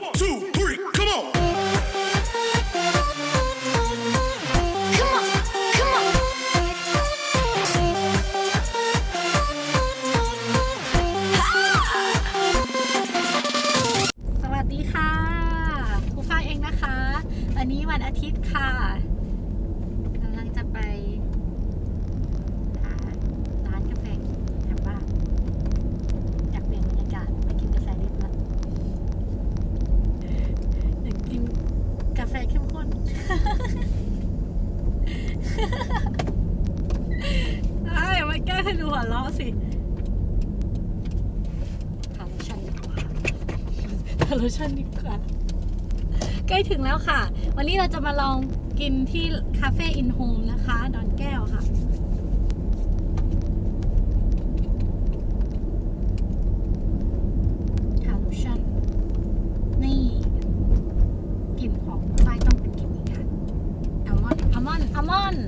One, two, อร์ชันดีกว่าใกล้ถึงแล้วค่ะ วันนี้เราจะมาลองกินที่คาเฟ่อินโฮมนะคะ ดอนแก้วค่ะ ทาโลชั่น นี่กลิ่นของไฟต้องเป็นกลิ่นนี้ค่ะอัลมอนด์อัลมอนด์อัลมอนด์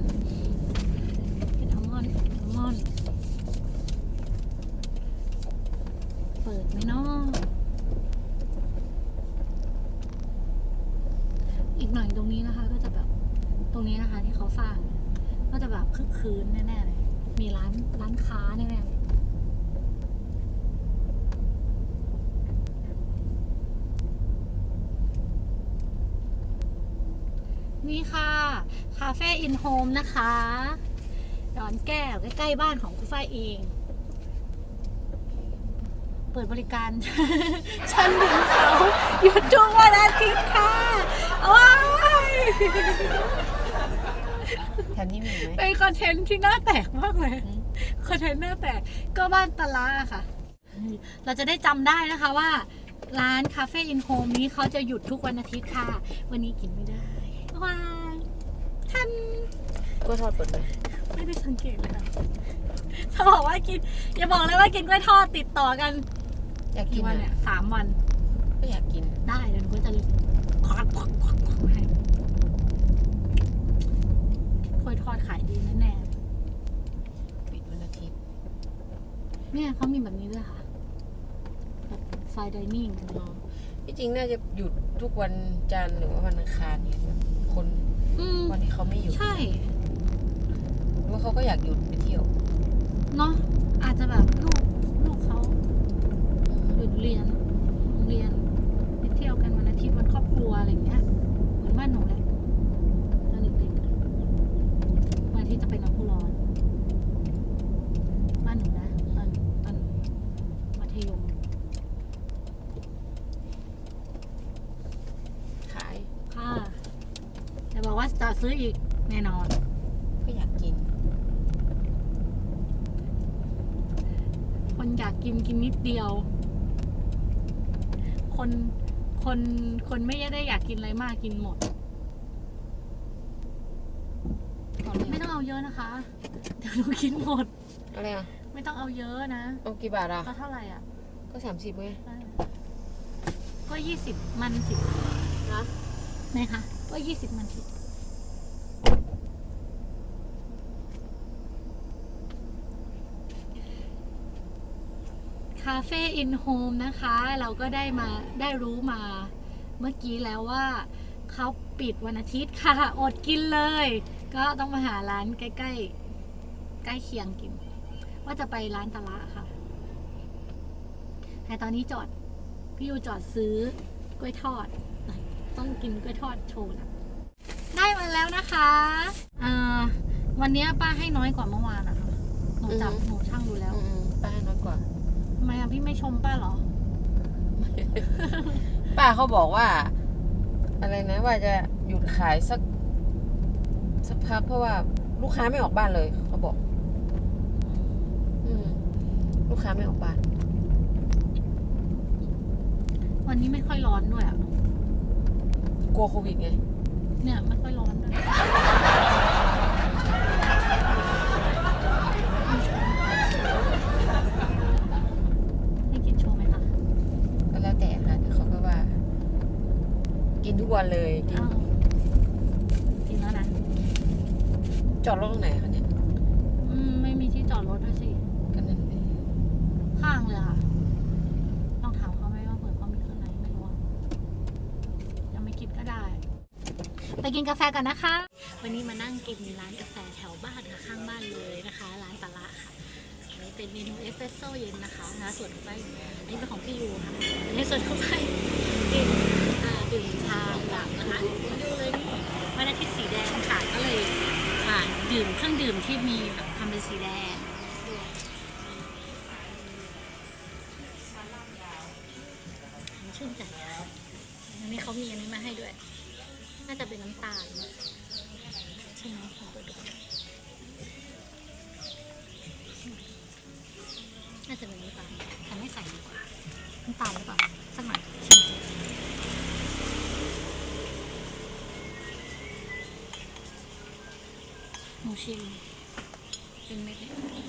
เป็นอัลมอนด์อัลมอนด์เปิดไหมเนาะ อีกหน่อยตรงนี้นะคะ ก็จะแบบตรงนี้นะคะ ที่เขาสร้าง ก็จะแบบคึกคืนแน่ๆเลย มีร้านร้านค้าแน่ๆเลยนี่ค่ะ คาเฟ่อินโฮมนะคะดอนแก้วใกล้ๆบ้านของคุณฝ้ายเอง ปิดบริการ ชั้นถึงเสาร์หยุดทุกวันอาทิตย์ค่ะว้ายแถวนี้มีไหม เป็นคอนเทนต์ที่น่าแตกมากเลยคอนเทนต์น่าแตกก็บ้านตะลาค่ะ เราจะได้จำได้นะคะว่า ร้านคาเฟ่อินโฮมนี้เขาจะหยุดทุกวันอาทิตย์ค่ะ วันนี้กินไม่ได้ว้ายท่านกล้วยทอดเปิดไหมไม่ได้สังเกตเลยนะถ้าบอกว่ากินอย่าบอกเลยว่ากินกล้วยทอดติดต่อกัน อยากกิกี่นวันอะเนี่ยสามวัน ก็อยากกิน ได้เดี๋ยวหนูก็จะควักควักควักควักให้กล้วยทอดขายดีแน่ปิดวันอาทิตย์ๆเนี่ยเขามีแบบนี้ด้วยค่ะ แบบไฟดิเนิ่งอ๋อที่จริงน่าจะหยุดทุกวันจันทร์หรือว่าวันอังคารเนี่ยคนอืมวันที่เขาไม่หยุดใช่หรือว่าเขาก็อยากหยุดไปเที่ยว เนาะอาจจะแบบลูกลูกเขา หยุดเรียนโรงเรียนไปเที่ยวกันวันอาทิตย์วันครอบครัวอะไรอย่างเงี้ยเหมือนบ้านหนูแหละตอนเด็กๆวันอาทิตย์จะไปหนองผู้ร้อนบ้านหนูนะตอนตอนหนูมัธยมขายค่ะแต่บอกว่าจะซื้ออีกแน่นอน ก็อยากกิน คนอยากกินกินนิดเดียว คนคนคนไม่ได้อยากกินอะไรมากกินหมดขอเลยไม่ต้องเอาเยอะนะคะ เดี๋ยวหนูกินหมด อะไรอะไม่ต้องเอาเยอะนะเอากี่บาทอะ ก็เท่าไหร่อะ ก็สามสิบไงก็ยี่สิบมันสิบนะไหมคะก็ยี่สิบมันสิบ คาเฟ่อินโฮมนะคะ เราก็ได้มาได้รู้มาเมื่อกี้แล้วว่าเขาปิดวันอาทิตย์ค่ะ อดกินเลย ก็ต้องมาหาร้านใกล้ ๆ ใกล้เคียงกิน ว่าจะไปร้านตะละค่ะ แต่ตอนนี้จอด พี่ยูจอดซื้อกล้วยทอด ต้องกินกล้วยทอดโชว์นะได้มาแล้วนะคะเอ่อวันนี้ป้าให้น้อยกว่าเมื่อวานนะคะหนูจับหนูช่างดูแล้วอืมป้าให้น้อยกว่าทำ ไมอะพี่ไม่ชมป้าเหรอ ป้าเขาบอกว่า อะไรนะว่าจะหยุดขายสัก สักพักเพราะว่าลูกค้าไม่ออกบ้านเลย เขาบอก อืม ลูกค้าไม่ออกบ้าน วันนี้ไม่ค่อยร้อนด้วยอะกลัวโควิดไง เนี่ยไม่ค่อยร้อนด้วยให้กินโชว์ไหมคะ ก็แล้วแต่ค่ะแต่เขาก็ว่า กินทุกวันเลยกิน อ้าวกินแล้วนะ จ อดรถตรงไหนคะเนี่ยอืมไม่มีที่จอดรถด้วยสิกันนั่นเองข้างเลยค่ะลองถามเขาไหมว่าเปิดเขามีเครื่องไหนไม่รู้อะไปกินกาแฟกันนะคะ วันนี้มานั่งกินร้านกาแฟแถวบ้านค่ะข้างบ้านเลยนะคะ ร้านปลาละค่ะอันนี้เป็นเมนูเอสเปรสโซ่เย็นนะคะนะส่วนของไปอันนี้เป็นของพี่ยูค่ะในส่วนของไปกินอ่าดื่มชาดำนะคะมาดูเลยนี่วันอาทิตย์สีแดงค่ะก็เลย อ่าดื่มเครื่องดื่มที่มีแบบทำเป็นสีแดงชื่นใจอันนี้เขามีอันนี้มาให้ด้วย น่าจะเป็นน้ำตาลใช่ไหมของตัวด หมูชิมเป็นเม็ดเลย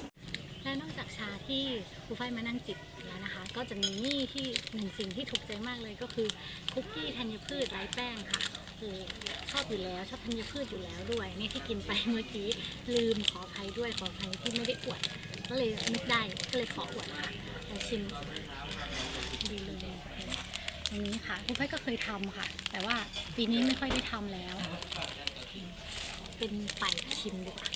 และนอกจากชาที่ครูฝ้ายมานั่งจิบแล้วนะคะ ก็จะมีนี่ที่หนึ่งสิ่งที่ถูกใจมากเลยก็คือคุกกี้ธัญพืชไร้แป้งค่ะคือชอบอยู่แล้วชอบธัญพืชอยู่แล้วด้วย นี่ที่กินไปเมื่อกี้ลืมขออภัยด้วยขออภัยที่ไม่ได้อวดก็เลยนึกได้ก็เลยขออวดค่ะแต่ชิมดีเลยอันนี้ค่ะคุณพ่อก็เคยทำค่ะ แต่ว่าปีนี้ไม่ค่อยได้ทำแล้ว เป็นไปชิมดีกว่า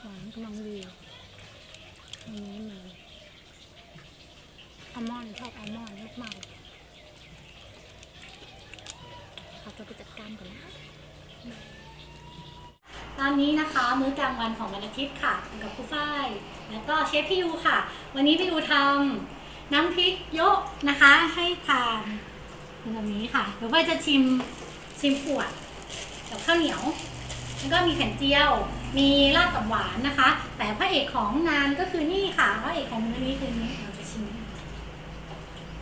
หวานกำลังดีอันนี้มีอัลมอนด์ชอบอัลมอนด์มากๆเลยขอตัวไปจัดการก่อนนะ อนนี้นะคะมื้อกลางวันของวันอาทิตย์ค่ะกับครูฝ้ายแล้วก็เชฟพี่ยูค่ะ วันนี้พี่ยูทำน้ำพริกโยกนะคะ ให้ทานเป็นแบบนี้ค่ะเดี๋ยวฝ้ายจะชิมชิมขวดกับข้าวเหนียว แล้วก็มีแผ่นเจียว มีลาบกับหวานนะคะ แต่พระเอกของงานก็คือนี่ค่ะพระเอกของมื้อนี้คือนี้เราจะชิม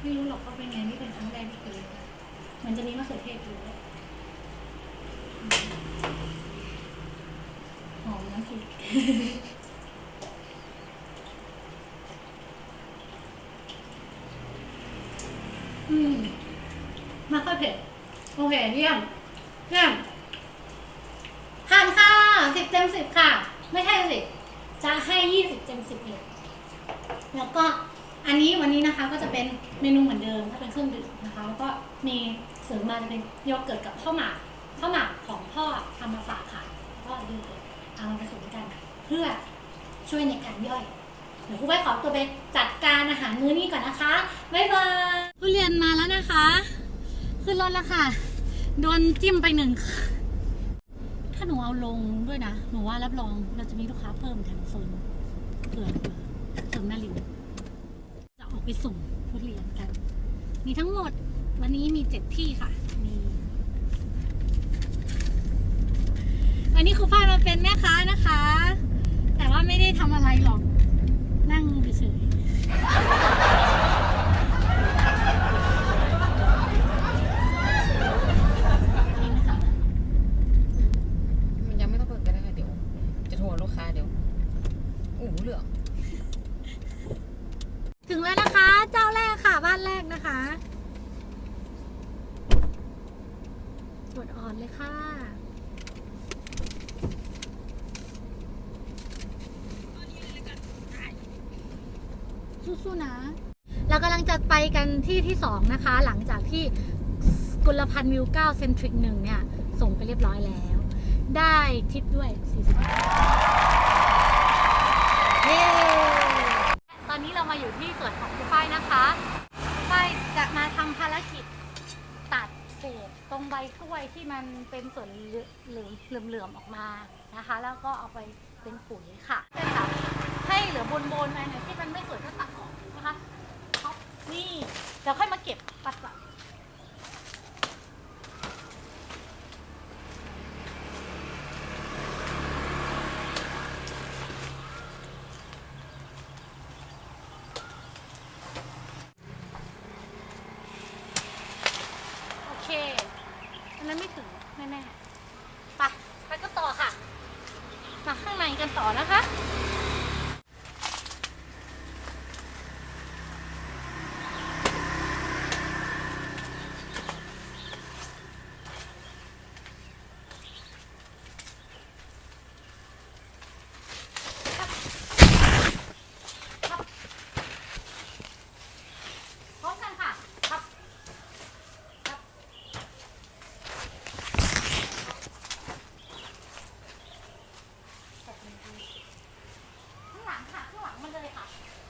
ไม่รู้หรอกว่าเป็นไงนี่เป็นครั้งแรกที่เคยมันจะมีมะเขือเทศอยู่ด้วย หอมน้ำพริกอืมไมาค่อยเผ็ด โอเค เยี่ยม เยี่ยมผ่านค่ะสิบเต็มสิบค่ะ ไม่ใช่สิจะให้ยี่สิบเต็มสิบเลยแล้วก็อันนี้วันนี้นะคะก็จะเป็นเมนูเหมือนเดิมถ้าเป็นเครื่องดื่มนะคะ แล้วก็มีเสริมมาจะเป็นโยเกิร์ตกับข้าวหมากข้าวหมากของพ่อทำมาฝากค่ะ ก็โยเกิร์ต เอามาผสมกัน เพื่อช่วยในการย่อยเดี๋ยวครูไว้ขอตัวไปจัดการอาหารมื้อนี้ก่อนนะคะบ๊ายบายผู้เรียนมาแล้วนะคะ ขึ้นรถแล้วค่ะ โดนจิ้มไปหนึ่งถ้าหนูเอาลงด้วยนะ หนูว่ารับรองเราจะมีลูกค้าเพิ่มแถมโซนเผื่อเผื่อเติมหน้าริมจะออกไปส่งทุเรียนกัน มีทั้งหมดวันนี้มีเจ็ดที่ค่ะ มี วันนี้ครูฝ้ายมาเป็นแม่ค้านะคะ แต่ว่า ไม่ได้ทำอะไรหรอก นั่งเฉยๆนี่นะคะมันยังไม่ต้องเปิดก็ได้ค่ะเดี๋ยว จะโทรลูกค้าเดี๋ยวอู้หูเหลืองถึงแล้วนะคะ เจ้าแรกค่ะ บ้านแรกนะคะกดอ่อนเลยค่ะ สู้ๆนะ เรากำลังจะไปกันที่ที่สองนะคะ หลังจากที่กุลพันธ์วิว9เซนทริกหนึ่งเนี่ย ส่งไปเรียบร้อยแล้ว ได้ทิปด้วย 40บาทเย้ตอนนี้เรามาอยู่ที่สวนของคุณฝ้ายนะคะฝ้ายจะมาทำภารกิจตัดเศษตรงใบกล้วยที่มันเป็นส่วนเหลืองเหลื่อมๆออกมานะคะ แล้วก็เอาไปเป็นปุ๋ยค่ะใช่ค่ะให้เหลือบนๆไรเนี่ยที่มันไม่สวยก็ตัดออก นี่เดี๋ยวค่อยมาเก็บปัดก่อน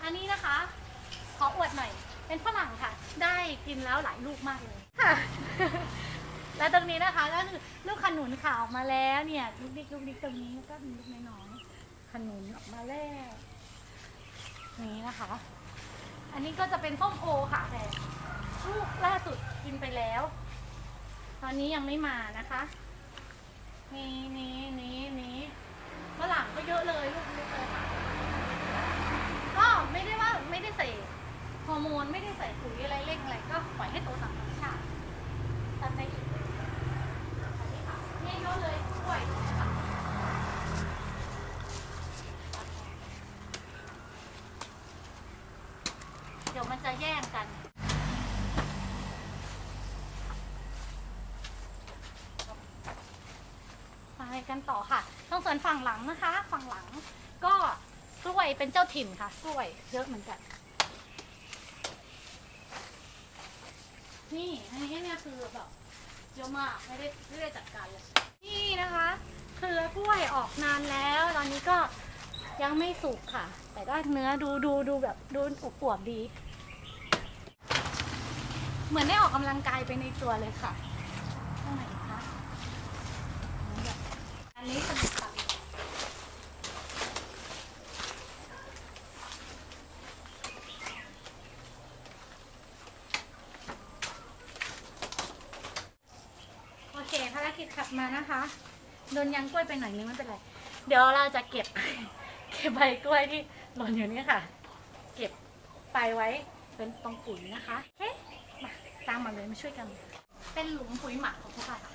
อันนี้นะคะ ขออวดหน่อย เป็นฝรั่งค่ะ ได้กินแล้วหลายลูกมากเลยค่ะ และตรงนี้นะคะก็คือลูกขนุนขาวออกมาแล้วเนี่ยลูกดิกลูกดิกตรงนี้ก็มีลูกน้อยๆขนุนออกมาแล้วนี้นะคะ อันนี้ก็จะเป็นส้มโอค่ะแต่ลูกล่าสุดกินไปแล้ว ตอนนี้ยังไม่มานะคะ กันต่อค่ะตรงส่วนฝั่งหลังนะคะ ฝั่งหลังก็กล้วยเป็นเจ้าถิ่นค่ะ กล้วยเยอะเหมือนกัน นี่อันนี้เนี่ยคือแบบเยอะมากไม่ได้ไม่ได้จัดการเลยนี่นะคะเครือกล้วยออกนานแล้ว ตอนนี้ก็ยังไม่สุกค่ะ แต่ก็เนื้อดูดูดูแบบดูอวบๆดี เหมือนได้ออกกำลังกายไปในตัวเลยค่ะตรงไหนคะเหมือนแบบ อันนี้สนุกค่ะโอเคภารกิจขับมานะคะ โดนยังกล้วยไปหน่อยนึงไม่เป็นไร เดี๋ยวเราจะเก็บ เก็บใบกล้วยที่หล่นอยู่นี่ค่ะ เก็บไปไว้เป็นตรงปุ๋ยนะคะเฮ้มาตามมาเลยมาช่วยกัน เป็นหลุมปุ๋ยหมักของพวกเราค่ะ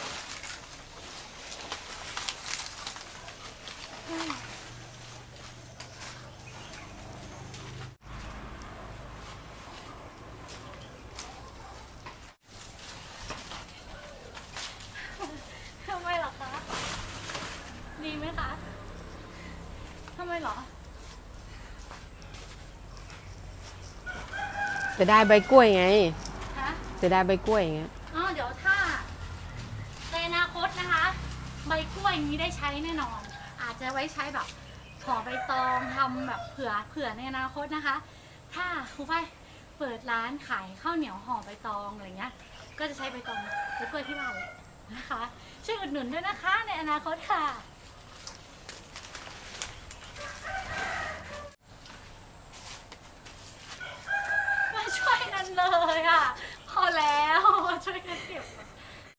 อืม ทำไมเหรอคะ ดีไหมคะ ทำไมเหรอ จะได้ใบกล้วยไง ฮะ จะได้ใบกล้วยไงอ๋อเดี๋ยวถ้าในอนาคตนะคะ ใบกล้วยนี้ได้ใช้แน่นอนอา จจะไว้ใช้แบบห่อใบตองทำแบบเผื่อเผื่อในอนาคตนะคะ ถ้าครูฝ้ายเปิดร้านขายข้าวเหนียวห่อใบตองอะไรเงี้ย ก็จะใช้ใบตองใบกล้วยที่บ้านเลยนะคะ ช่วยอุดหนุนด้วยนะคะในอนาคตค่ะ มาช่วยกันเลยอะ พอแล้ว มาช่วยกันเก็บ